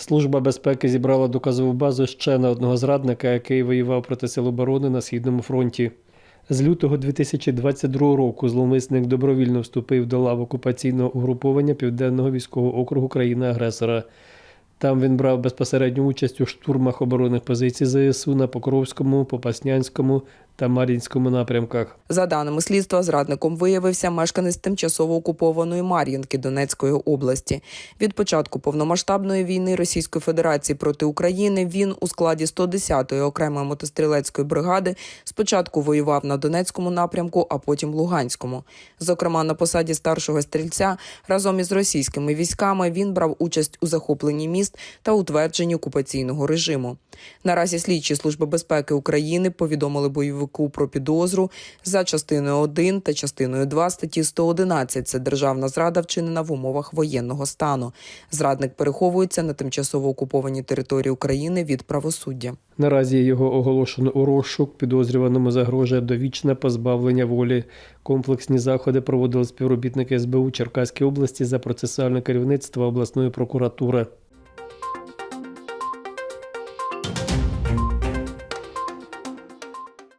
Служба безпеки зібрала доказову базу ще на одного зрадника, який воював проти Сил оборони на Східному фронті. З лютого 2022 року зловмисник добровільно вступив до лав окупаційного угруповання Південного військового округу країни-агресора. Там він брав безпосередню участь у штурмах оборонних позицій ЗСУ на Покровському, Попаснянському та Мар'їнському напрямках. За даними слідства, зрадником виявився мешканець тимчасово окупованої Мар'їнки Донецької області. Від початку повномасштабної війни Російської Федерації проти України він у складі 110-ї окремої мотострілецької бригади спочатку воював на Донецькому напрямку, а потім Луганському. Зокрема, на посаді старшого стрільця разом із російськими військами він брав участь у захопленні міст та утвердженні окупаційного режиму. Наразі слідчі служби безпеки України повідомили бойовику про підозру за частиною 1 та частиною 2 статті 111 – це державна зрада, вчинена в умовах воєнного стану. Зрадник переховується на тимчасово окупованій території України від правосуддя. Наразі його оголошено у розшук, підозрюваному загрожує довічне позбавлення волі. Комплексні заходи проводили співробітники СБУ Черкаської області за процесуальне керівництво обласної прокуратури.